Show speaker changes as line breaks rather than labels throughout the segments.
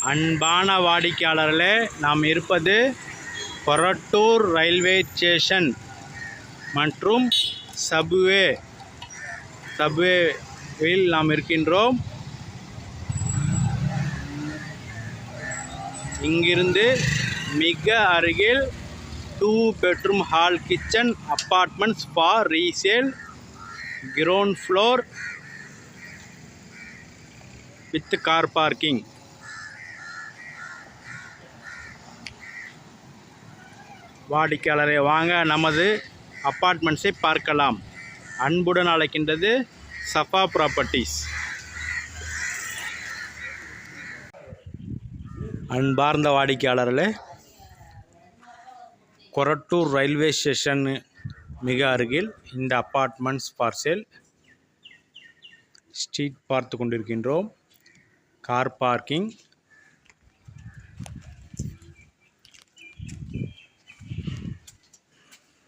அன்பான வாடிக்கையாளர்களே நாம் இருப்பது கொரட்டூர் ரயில்வே ஸ்டேஷன் மற்றும் சப்வே சப்வேவில் நாம் இருக்கின்றோம். இங்கிருந்து மிக அருகில் two bedroom hall kitchen apartments for resale ground floor with car parking வாடிக்கையாளரை வாங்க நமது அப்பார்ட்மெண்ட்ஸை பார்க்கலாம். அன்புடன் அழைக்கின்றது சஃபா ப்ராப்பர்ட்டிஸ். அன்பார்ந்த வாடிக்கையாளர்களே கொரட்டூர் ரயில்வே ஸ்டேஷன் மிக அருகில் இந்த அப்பார்ட்மெண்ட்ஸ் பார்சல் ஸ்ட்ரீட் பார்த்து கொண்டிருக்கின்றோம். கார் பார்க்கிங்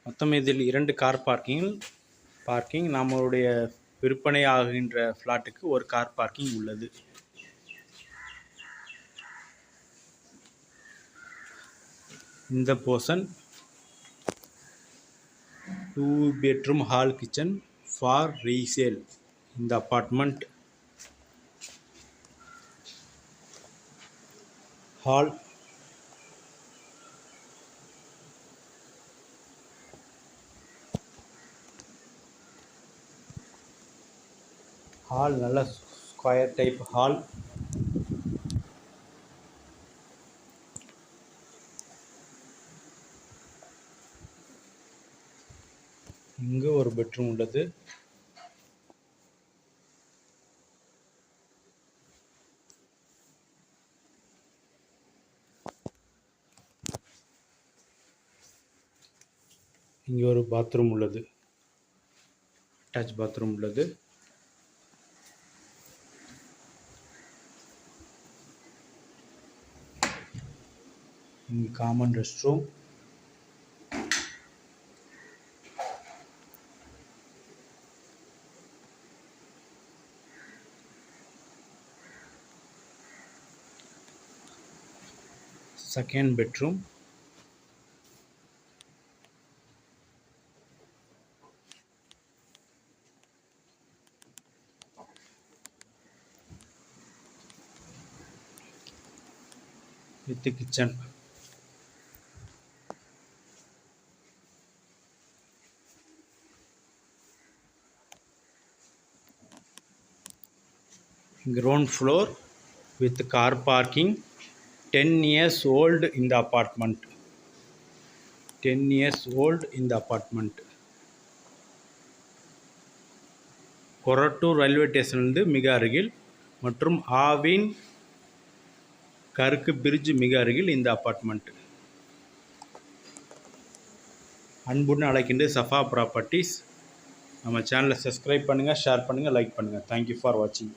மொத்தம் இதில் இரண்டு கார் பார்க்கிங் பார்க்கிங் நம்மளுடைய விற்பனை ஆகின்ற ஃப்ளாட்டுக்கு ஒரு கார் பார்க்கிங் உள்ளது. இந்த portion two bedroom hall kitchen for resale இந்த அப்பார்ட்மெண்ட் ஹால் ஹால் நல்ல ஸ்கொயர் டைப் ஹால் இங்கு ஒரு பெட்ரூம் உள்ளது. இங்கே ஒரு பாத்ரூம் உள்ளது. அட்டாச் பாத்ரூம் உள்ளது. in common restroom second bedroom with the kitchen ground floor with car parking 10 years old in the apartment. 10 years old in the apartment. Korattur railway ஸ்டேஷன்லேருந்து மிக அருகில் மற்றும் ஆவின் கருக்கு பிரிட்ஜ் மிக அருகில் இந்த அப்பார்ட்மெண்ட் அன்புடன் அழைக்கின்ற சஃபா ப்ராப்பர்ட்டிஸ் நம்ம சேனலை சப்ஸ்கிரைப் பண்ணுங்கள் ஷேர் பண்ணுங்கள் லைக் பண்ணுங்கள் தேங்க்யூ ஃபார் வாட்சிங்